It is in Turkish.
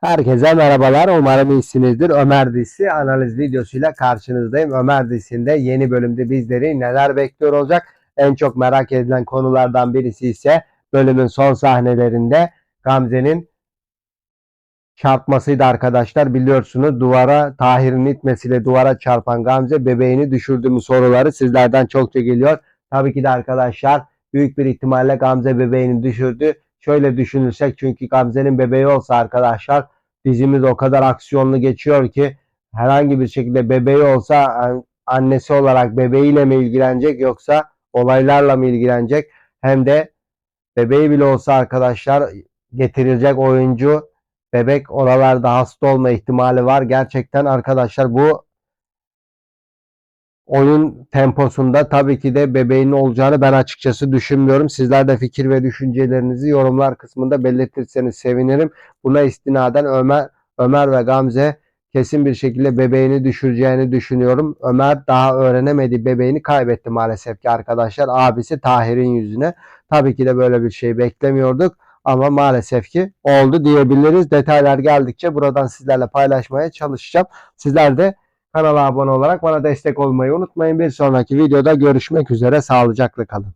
Herkese merhabalar. Umarım iyisinizdir. Ömer dizisi analiz videosuyla karşınızdayım. Ömer dizisinde yeni bölümde bizleri neler bekliyor olacak? En çok merak edilen konulardan birisi ise bölümün son sahnelerinde Gamze'nin çarpmasıydı arkadaşlar. Biliyorsunuz duvara Tahir'in itmesiyle duvara çarpan Gamze bebeğini düşürdü mü soruları sizlerden çokça geliyor. Tabii ki de arkadaşlar büyük bir ihtimalle Gamze bebeğini düşürdü. Şöyle düşünürsek çünkü Gamze'nin bebeği olsa arkadaşlar dizimiz o kadar aksiyonlu geçiyor ki herhangi bir şekilde bebeği olsa an- annesi olarak bebeğiyle mi ilgilenecek yoksa olaylarla mı ilgilenecek? Hem de bebeği bile olsa arkadaşlar getirilecek oyuncu bebek oralarda hasta olma ihtimali var. Gerçekten arkadaşlar bu oyun temposunda tabii ki de bebeğin olacağını ben açıkçası düşünmüyorum. Sizler de fikir ve düşüncelerinizi yorumlar kısmında belirtirseniz sevinirim. Buna istinaden Ömer Ömer ve Gamze kesin bir şekilde bebeğini düşüreceğini düşünüyorum. Ömer daha öğrenemedi bebeğini kaybetti maalesef ki arkadaşlar. Abisi Tahir'in yüzüne. Tabii ki de böyle bir şey beklemiyorduk ama maalesef ki oldu diyebiliriz. Detaylar geldikçe buradan sizlerle paylaşmaya çalışacağım. Sizler de Kanala abone olarak bana destek olmayı unutmayın. Bir sonraki videoda görüşmek üzere. Sağlıcakla kalın.